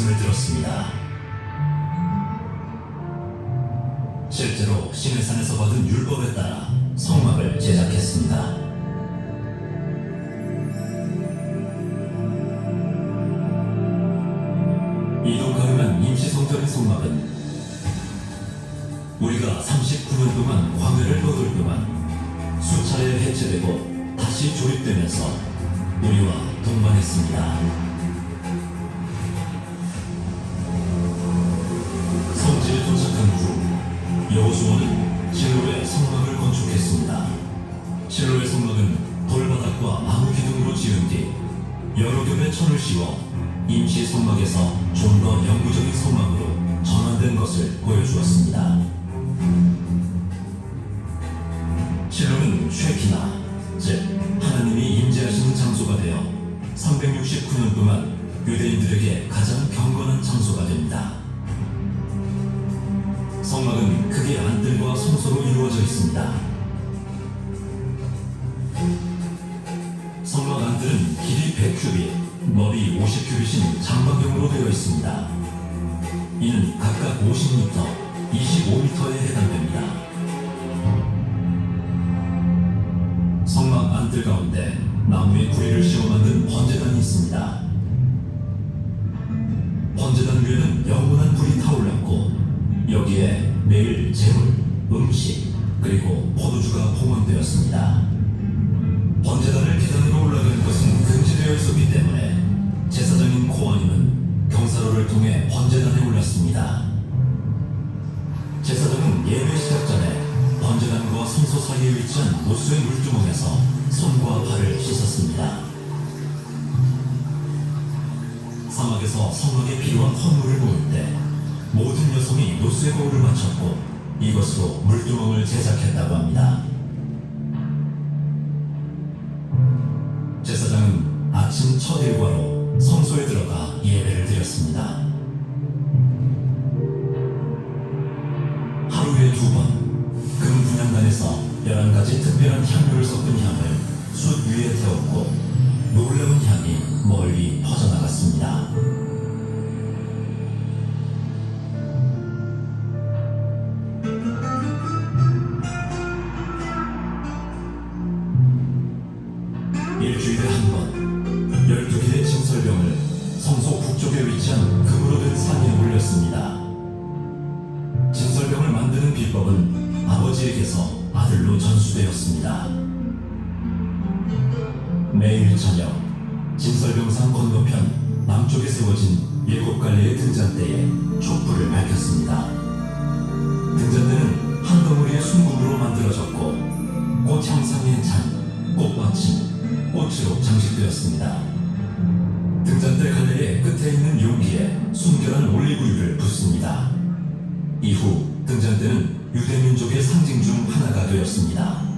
말씀을 들었습니다. 실제로 시내산에서 받은 율법에 따라 성막을 제작했습니다. 이동 가능한 임시성전의 성막은 우리가 39년 동안 광해를 거돌 동안 수차례 해체되고 다시 조립되면서 우리와 동반했습니다. 여러 겹의 천을 씌워 임시 성막에서 좀 더 영구적인 성막으로 전환된 것을 보여주었습니다. 실로는 쉐키나, 즉 하나님이 임재하시는 장소가 되어 369년 동안 유대인들에게 가장 경건한 장소가 됩니다. 성막은 크게 안뜰과 성소로 이루어져 있습니다. 100큐빗, 머리 50큐빗인 장방형으로 되어 있습니다. 이는 각각 50m, 25m에 해당됩니다. 성막 안뜰 가운데 나무의 구리를 씌워 만든 올랐습니다. 제사장은 예배 시작 전에 번제단과 성소 사이에 위치한 노수의 물두멍에서 손과 발을 씻었습니다. 사막에서 성막에 필요한 헌물을 모을 때 모든 여성이 노수의 거울을 맞췄고 이것으로 물두멍을 제작했다고 합니다. 제사장은 아침 첫 일과로 성소에 들어가 예배를 드렸습니다. 금 분향단에서 11가지 특별한 향료를 섞은 향을 숯 위에 태웠고 놀라운 향이 멀리 퍼져나갔습니다. 일주일에 한 번, 12개의 진설병을 성소 북쪽에 위치한 금으로 된 산에 올렸습니다. 진설병을 만드는 비법은 아버지에게서 아들로 전수되었습니다. 매일 저녁 진설병산 건너편 남쪽에 세워진 일곱 갈래의 등잔대에 촛불을 밝혔습니다. 등잔대는 한 덩어리의 순금으로 만들어졌고 꽃 향상의 잔, 꽃받침, 꽃으로 장식되었습니다. 등잔대 갈래의 끝에 있는 용기에 순결한 올리브유를 붓습니다. 이후 등잔대는 유대민족의 상징 중 하나가 되었습니다.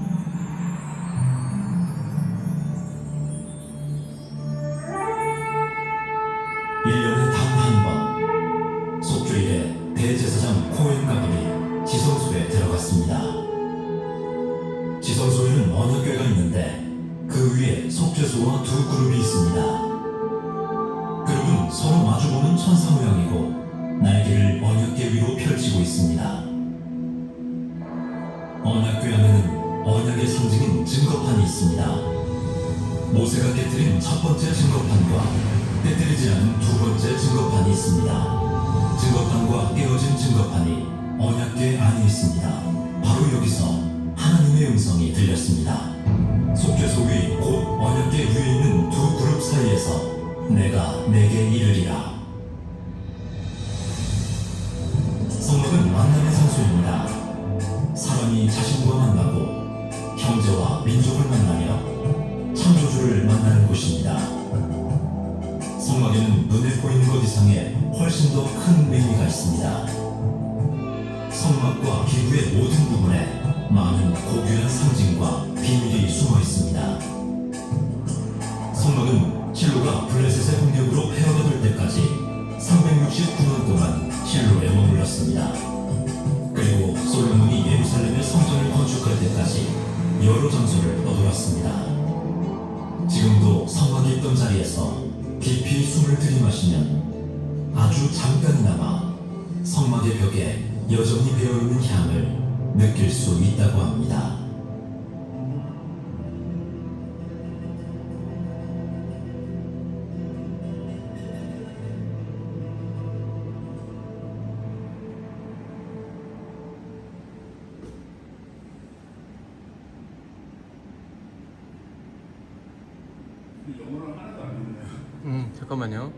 지성소에는 언약궤가 있는데 그 위에 속죄소와 두 그룹이 있습니다. 그룹은 서로 마주보는 천사 모양이고 날개를 언약궤 위로 펼치고 있습니다. 언약궤 안에는 언약의 상징인 증거판이 있습니다. 모세가 깨뜨린 첫 번째 증거판과 깨뜨리지 않은 두 번째 증거판이 있습니다. 증거판과 깨어진 증거판이 언약궤 안에 있습니다. 바로 여기서 하나님의 음성이 들렸습니다. 속죄소 위곧 언약궤 위에 있는 두 그룹 사이에서 내가 내게 이르리라. 사람이 자신과 만나고 형제와 민족을 만나며 창조주를 만나는 곳입니다. 성막에는 눈에 보이는 것 이상의 훨씬 더 큰 의미가 있습니다. 성막과 기구의 모든 부분에 많은 고귀한 상징과 비밀이 숨어 있습니다. 성막은 실로가 장소를 떠돌았습니다. 지금도 성막이 있던 자리에서 깊이 숨을 들이마시면 아주 잠깐이나마 성막의 벽에 여전히 배어있는 향을 느낄 수 있다고 합니다. 음, 잠깐만요.